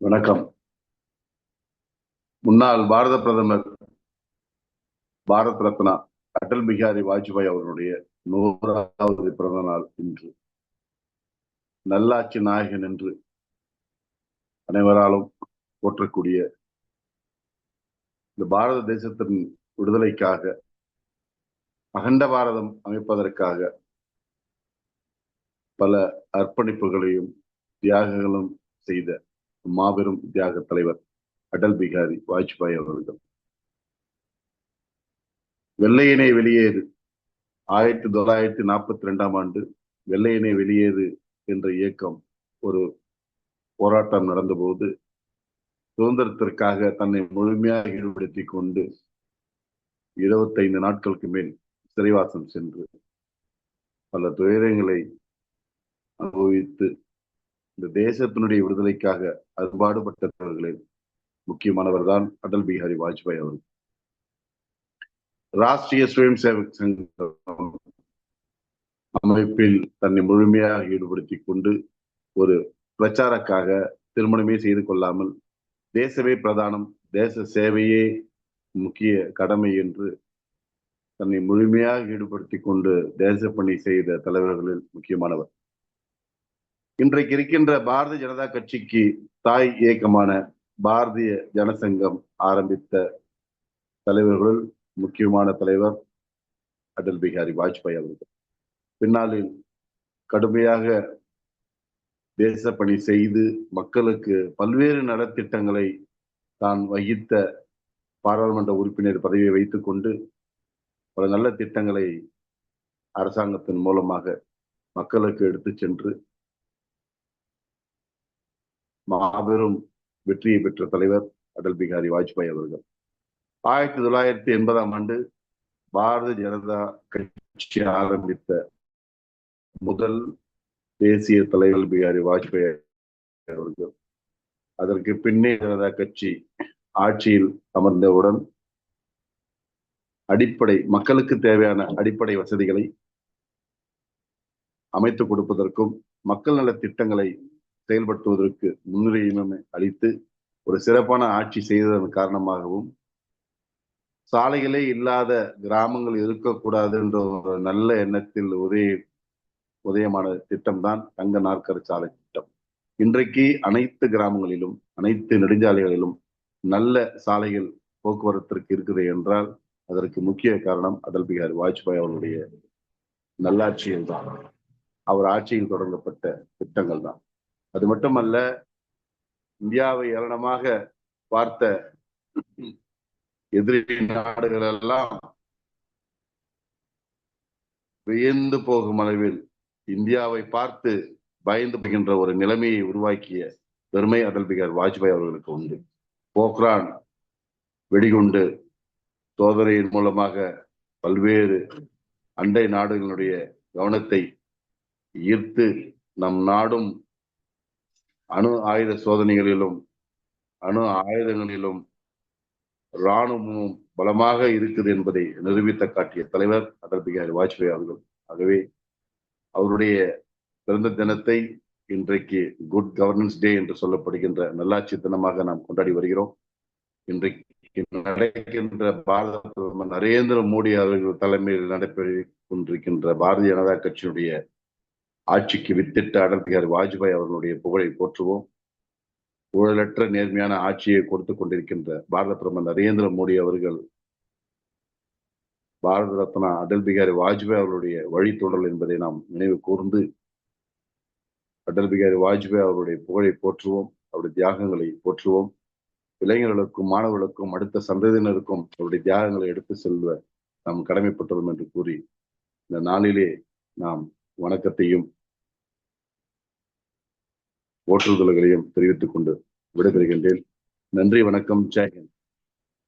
வணக்கம். முன்னாள் பாரத பிரதமர் பாரத் ரத்னா அடல் பிகாரி வாஜ்பாய் அவர்களுடைய நூறாவது பிறந்த நாள் இன்று. நல்லாட்சி நாயகன் என்று அனைவராலும் போற்றக்கூடிய இந்த பாரத தேசத்தின் விடுதலைக்காக அகண்ட பாரதம் அமைப்பதற்காக பல அர்ப்பணிப்புகளையும் தியாகங்களும் செய்த மாபெரும் தியாக தலைவர் அடல் பிகாரி வாஜ்பாய் அவர்கள் வெள்ளையனே வெளியேறு. ஆயிரத்தி தொள்ளாயிரத்தி நாற்பத்தி ரெண்டாம் ஆண்டு வெள்ளையனே வெளியேறு என்ற இயக்கம் ஒரு போராட்டம் நடந்தபோது சுதந்திரத்திற்காக தன்னை முழுமையாக ஈடுபடுத்தி கொண்டு இருபத்தைந்து நாட்களுக்கு மேல் சிறைவாசம் சென்று பல துயரங்களை அனுபவித்து இந்த தேசத்தினுடைய விடுதலைக்காக அறுபாடுபட்டவர்களில் முக்கியமானவர் தான் அடல் பிஹாரி வாஜ்பாய் அவர்கள். ராஷ்டிரிய சுயம் சேவக் சங்கம் அமைப்பில் தன்னை முழுமையாக ஈடுபடுத்தி கொண்டு ஒரு பிரச்சாரக்காக திருமணமே செய்து கொள்ளாமல் தேசமே பிரதானம் தேச சேவையே முக்கிய கடமை என்று தன்னை முழுமையாக ஈடுபடுத்தி கொண்டு தேச பணி செய்த தலைவர்களில் முக்கியமானவர். இன்றைக்கு இருக்கின்ற பாரதிய ஜனதா கட்சிக்கு தாய் இயக்கமான பாரதிய ஜனசங்கம் ஆரம்பித்த தலைவர்களுள் முக்கியமான தலைவர் அடல் பிகாரி வாஜ்பாய் அவர்கள். பின்னாளில் கடுமையாக தேச பணி செய்து மக்களுக்கு பல்வேறு நலத்திட்டங்களை தான் வகித்த பாராளுமன்ற உறுப்பினர் பதவியை வைத்துக்கொண்டு பல நல்ல திட்டங்களை அரசாங்கத்தின் மூலமாக மக்களுக்கு எடுத்து சென்று மாபெரும் வெற்றியை பெற்ற தலைவர் அடல் பிகாரி வாஜ்பாய் அவர்கள். ஆயிரத்தி தொள்ளாயிரத்தி எண்பதாம் ஆண்டு பாரதிய ஜனதா கட்சி ஆரம்பித்த முதல் தேசிய தலைவர் பிகாரி வாஜ்பாய் அவர்கள். அதற்கு பின்னே ஜனதா கட்சி ஆட்சியில் அமர்ந்தவுடன் அடிப்படை மக்களுக்கு தேவையான அடிப்படை வசதிகளை அமைத்து கொடுப்பதற்கும் மக்கள் நல திட்டங்களை செயல்படுத்துவதற்கு முன்னுரிமை அளித்து ஒரு சிறப்பான ஆட்சி செய்ததன் காரணமாகவும் சாலைகளே இல்லாத கிராமங்கள் இருக்கக்கூடாது என்ற ஒரு நல்ல எண்ணத்தில் ஒரே உதயமான திட்டம் தான் தங்க நாற்கர சாலை திட்டம். இன்றைக்கு அனைத்து கிராமங்களிலும் அனைத்து நெடுஞ்சாலைகளிலும் நல்ல சாலைகள் போக்குவரத்திற்கு இருக்குது என்றால் அதற்கு முக்கிய காரணம் அடல் பிகாரி வாஜ்பாய் அவருடைய நல்லாட்சியில் தான் அவர் ஆட்சியில் தொடங்கப்பட்ட திட்டங்கள் தான் அது மட்டுமல்ல இந்தியாவை ஏளனமாக பார்த்த எதிரி நாடுகள் எல்லாம் வியந்து போகும் அளவில் இந்தியாவை பார்த்து பயந்து போகின்ற ஒரு நிலைமையை உருவாக்கிய பெருமை அடல் பிகார் வாஜ்பாய் அவர்களுக்கு உண்டு. போக்ரான் வெடிகுண்டு சோதனையின் மூலமாக பல்வேறு அண்டை நாடுகளுடைய கவனத்தை ஈர்த்து நம் நாடும் அணு ஆயுத சோதனைகளிலும் அணு ஆயுதங்களிலும் இராணுவமும் பலமாக இருக்குது என்பதை நிரூபித்த காட்டிய தலைவர் அடல் பிகாரி வாஜ்பாய் அவர்கள். ஆகவே அவருடைய பிறந்த தினத்தை இன்றைக்கு குட் கவர்னன்ஸ் டே என்று சொல்லப்படுகின்ற நல்லாட்சி தினமாக நாம் கொண்டாடி வருகிறோம். இன்றைக்கு நடக்கின்ற பாரத பிரதமர் நரேந்திர மோடி அவர்கள் தலைமையில் நடைபெற கொண்டிருக்கின்ற பாரதிய ஜனதா கட்சியினுடைய ஆட்சிக்கு வித்திட்ட அடல் பிகாரி வாஜ்பாய் அவர்களுடைய புகழை போற்றுவோம். ஊழலற்ற நேர்மையான ஆட்சியை கொடுத்து கொண்டிருக்கின்ற பாரத பிரதமர் நரேந்திர மோடி அவர்கள் பாரத ரத்னா அடல் பிகாரி வாஜ்பாய் அவருடைய வழித்தொடல் என்பதை நாம் நினைவு கூர்ந்து அடல் பிகாரி வாஜ்பாய் அவருடைய புகழை போற்றுவோம் அவருடைய தியாகங்களை போற்றுவோம். இளைஞர்களுக்கும் மாணவர்களுக்கும் அடுத்த சந்ததியினருக்கும் அவருடைய தியாகங்களை எடுத்து செல்வ நாம் கடமைப்பட்டுள்ளோம் என்று கூறி இந்த நாளிலே நாம் வணக்கத்தையும் ஓட்டுதல்களையும் தெரிவித்துக் கொண்டு விடைபெறுகின்றேன். நன்றி வணக்கம் ஜெயஹிந்த்.